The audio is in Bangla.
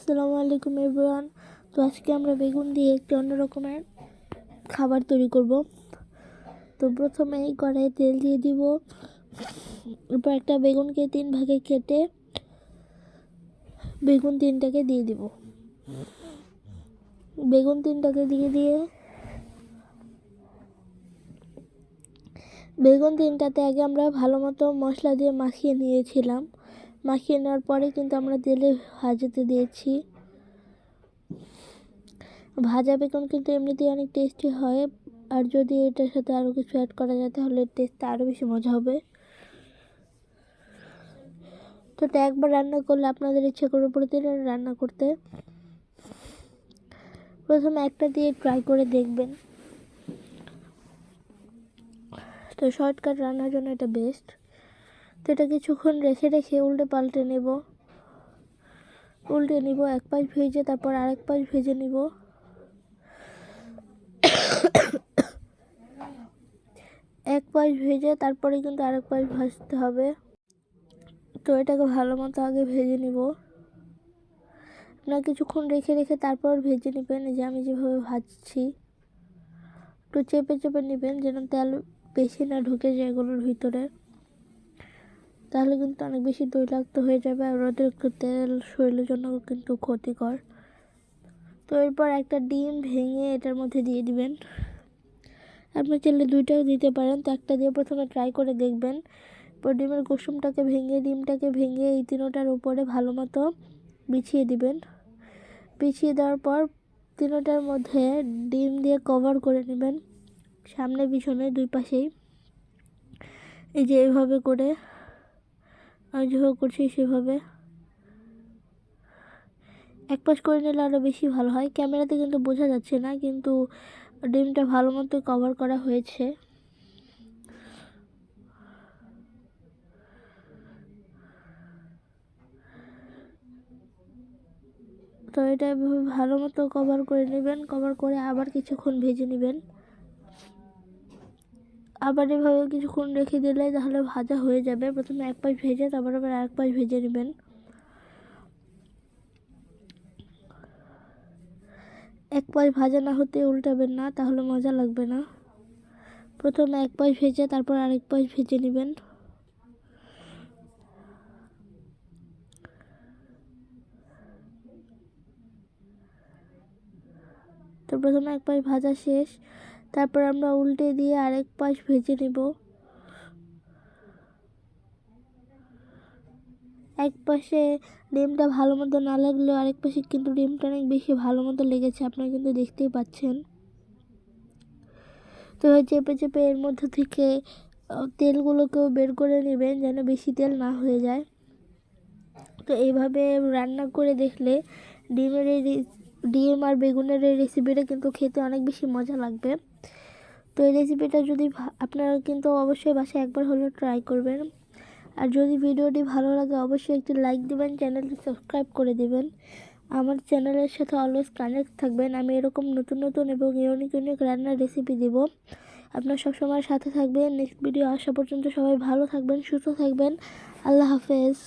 আসসালামু আলাইকুম এভরিওয়ান। তো আজকে আমরা বেগুন দিয়ে একটি অন্য রকমের খাবার তৈরি করব। তো প্রথমে এই কড়াইয়ে তেল দিয়ে দিব। এরপর একটা বেগুনকে তিন ভাগে কেটে বেগুন তিনটাকে দিয়ে দিব। বেগুন তিনটাকে দিয়ে দিয়ে বেগুন তিনটাতে আগে আমরা ভালো মতো মশলা দিয়ে মাখিয়ে নিয়েছিলাম। মাখিয়ে নেওয়ার পরে কিন্তু আমরা তেলে ভাজাতে দিয়েছি। ভাজা বেগুন কিন্তু এমনিতেই অনেক টেস্টি হয়। আর যদি এটার সাথে আরও কিছু অ্যাড করা যায়, তাহলে টেস্টটা আরও বেশি মজা হবে। তো এটা একবার রান্না করলে আপনাদের ইচ্ছে করবে প্রতিদিন রান্না করতে। প্রথমে একটা দিয়ে ট্রাই করে দেখবেন। তো শর্টকাট রান্নার জন্য এটা বেস্ট তো এটা কিছুক্ষণ রেখে রেখে উল্টে পাল্টে নেব। উল্টে নিব, এক পাশ ভেজে তারপর আরেক পাশ ভেজে নিব। এক পাশ ভেজে তারপরে কিন্তু আরেক পাশ ভাজতে হবে। তো এটাকে ভালো মতো আগে ভেজে নিব। আপনারা কিছুক্ষণ রেখে রেখে তারপর ভেজে নেবেন যে আমি যেভাবে ভাজছি। একটু চেপে চেপে নেবেন, যেন তেল বেশি না ঢুকে যায় এগুলোর ভিতরে। তাহলে কিন্তু অনেক বেশি তৈলাক্ত হয়ে যাবে আর অতিরিক্ত তেল শরীরের জন্য কিন্তু ক্ষতিকর। তো এরপর একটা ডিম ভেঙে এটার মধ্যে দিয়ে দিবেন। আপনি চাইলে দুইটাও দিতে পারেন। তো একটা দিয়ে প্রথমে ট্রাই করে দেখবেন। এরপর ডিমের কুসুমটাকে ভেঙে, ডিমটাকে ভেঙে এই তিনোটার উপরে ভালো মতো বিছিয়ে দিবেন। বিছিয়ে দেওয়ার পর তিনোটার মধ্যে ডিম দিয়ে কভার করে নেবেন। সামনে, পিছনে, দুই পাশেই। এই যে এভাবে করে আমি যেভাবে করছি সেভাবে। এক পাশ করে নিলে আরও বেশি ভালো হয়। ক্যামেরাতে কিন্তু বোঝা যাচ্ছে না, কিন্তু ডিমটা ভালো মতো কভার করা হয়েছে। তো এটা ভালো মতো কভার করে নেবেন। কভার করে আবার কিছুক্ষণ ভেজে নেবেন। আবার এভাবে কিছুক্ষণ রেখে দিলে তাহলে ভাজা হয়ে যাবে। প্রথমে এক পাশ ভেজে, তারপর আবার আরেক পাশ ভেজে নেবেন। এক পাশ ভাজা না হতে উল্টাবেন না, তাহলে মজা লাগবে না। প্রথমে এক পাশ ভেজে, তারপর আরেক পাশ ভেজে নেবেন। তো প্রথমে এক পাশ ভাজা শেষ। তারপর আমরা উল্টে দিয়ে আরেক পাশ ভেজে নেব। এক পাশে ডিমটা ভালো মতো না লাগলেও আরেক পাশে কিন্তু ডিমটা অনেক বেশি ভালো মতো লেগেছে, আপনারা কিন্তু দেখতেই পাচ্ছেন। তো চেপে চেপে এর মধ্যে থেকে তেলগুলোকেও বের করে নেবেন যেন বেশি তেল না হয়ে যায়। তো এইভাবে রান্না করে দেখলে ডিমের এই ডিম আর বেগুনের এই রেসিপিটা কিন্তু খেতে অনেক বেশি মজা লাগবে। তো এই রেসিপিটা যদি আপনারা কিন্তু অবশ্যই বাসায় একবার হলেও ট্রাই করবেন। আর যদি ভিডিওটি ভালো লাগে, অবশ্যই একটি লাইক দেবেন, চ্যানেলটি সাবস্ক্রাইব করে দেবেন। আমার চ্যানেলের সাথে অলওয়েজ কানেক্ট থাকবেন। আমি এরকম নতুন নতুন এবং ইউনিক ইউনিক রান্নার রেসিপি দেব। আপনার সবসময় সাথে থাকবেন। নেক্সট ভিডিও আসা পর্যন্ত সবাই ভালো থাকবেন, সুস্থ থাকবেন। আল্লাহ হাফেজ।